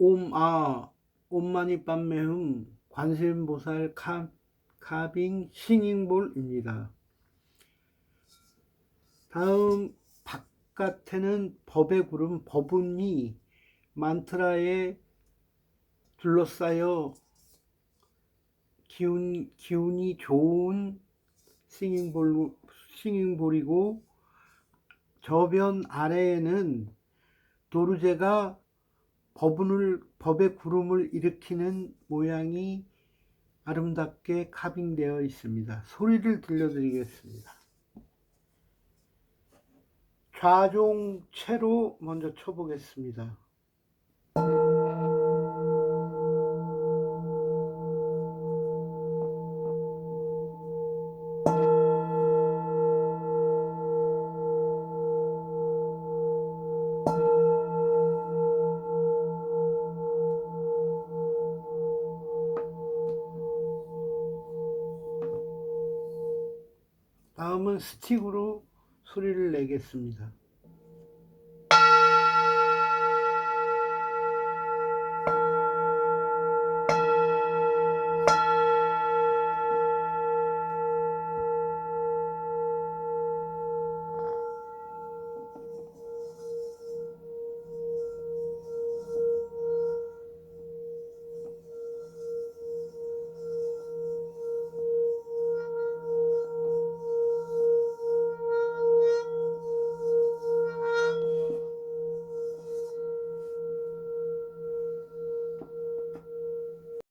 옴, 아, 옴마니 빰매흠 관세음보살 카, 카빙 싱잉볼입니다. 다음 바깥에는 법의 구름 법운이 만트라에 둘러싸여 기운, 기운이 좋은 싱잉볼, 싱잉볼이고 저변 아래에는 도르제가 법운을, 법의 구름을 일으키는 모양이 아름답게 카빙되어 있습니다. 소리를 들려드리겠습니다. 좌종 채로 먼저 쳐보겠습니다. 다음은 스틱으로 소리를 내겠습니다.